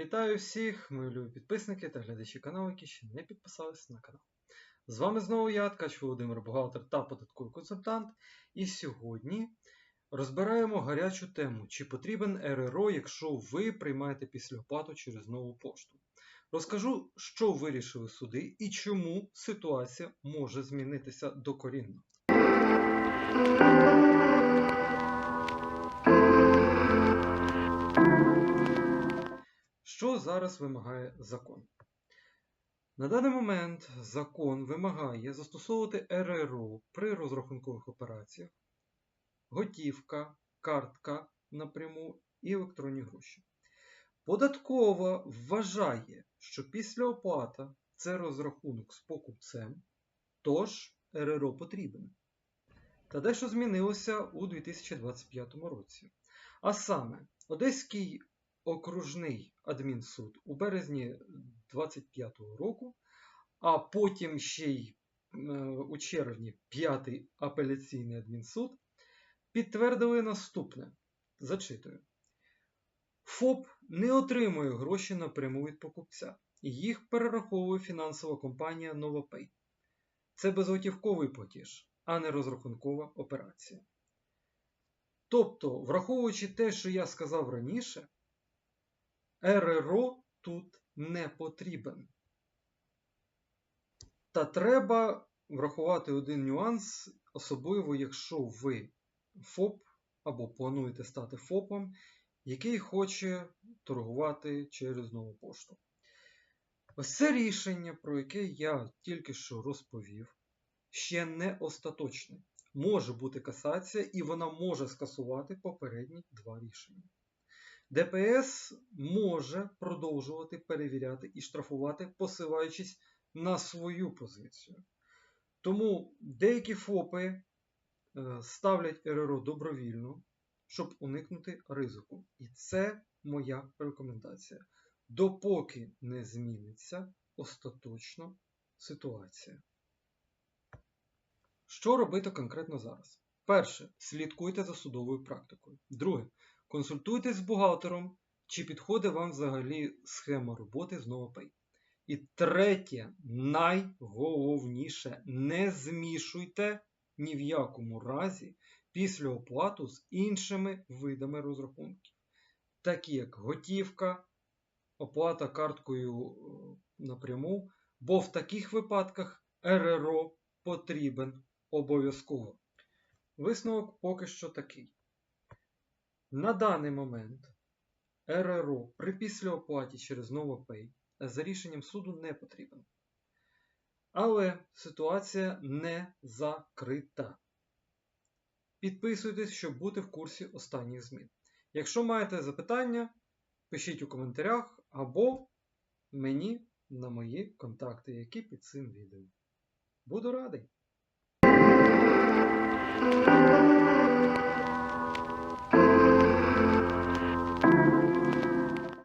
Вітаю всіх, мої любі підписники та глядачі каналу, які ще не підписалися на канал. З вами знову я, Ткач Володимир Бухгалтер та податковий консультант. І сьогодні розбираємо гарячу тему, чи потрібен РРО, якщо ви приймаєте післяоплату через нову пошту. Розкажу, що вирішили суди і чому ситуація може змінитися докорінно. Зараз вимагає закон? На даний момент закон вимагає застосовувати РРО при розрахункових операціях, готівка, картка напряму і електронні гроші. Податкова вважає, що після оплата це розрахунок з покупцем, тож РРО потрібен. Та дещо змінилося у 2025 році. А саме, Одеський окружний адмінсуд у березні 2025 року, а потім ще й е, у червні 5-й апеляційний адмінсуд підтвердили наступне. Зачитую. ФОП не отримує гроші напряму від покупця. Їх перераховує фінансова компанія NovaPay. Це безготівковий платіж, а не розрахункова операція. Тобто, враховуючи те, що я сказав раніше, РРО тут не потрібен. Та треба врахувати один нюанс, особливо якщо ви ФОП або плануєте стати ФОПом, який хоче торгувати через нову пошту. Ось це рішення, про яке я тільки що розповів, ще не остаточне. Може бути касація, і вона може скасувати попередні два рішення. ДПС може продовжувати перевіряти і штрафувати, посилаючись на свою позицію. Тому деякі ФОПи е, ставлять РРО добровільно, щоб уникнути ризику. І це моя рекомендація. Допоки не зміниться остаточно ситуація. Що робити конкретно зараз? Перше, слідкуйте за судовою практикою. Друге, консультуйтесь з бухгалтером, чи підходить вам взагалі схема роботи з NovaPay. І третє, найголовніше, не змішуйте ні в якому разі після оплату з іншими видами розрахунків, такі як готівка, оплата карткою е, напряму, бо в таких випадках РРО потрібен обов'язково. Висновок поки що такий. На даний момент РРО при післяоплаті через NovaPay за рішенням суду не потрібен. Але ситуація не закрита. Підписуйтесь, щоб бути в курсі останніх змін. Якщо маєте запитання, пишіть у коментарях або мені на мої контакти, які під цим відео. Буду радий!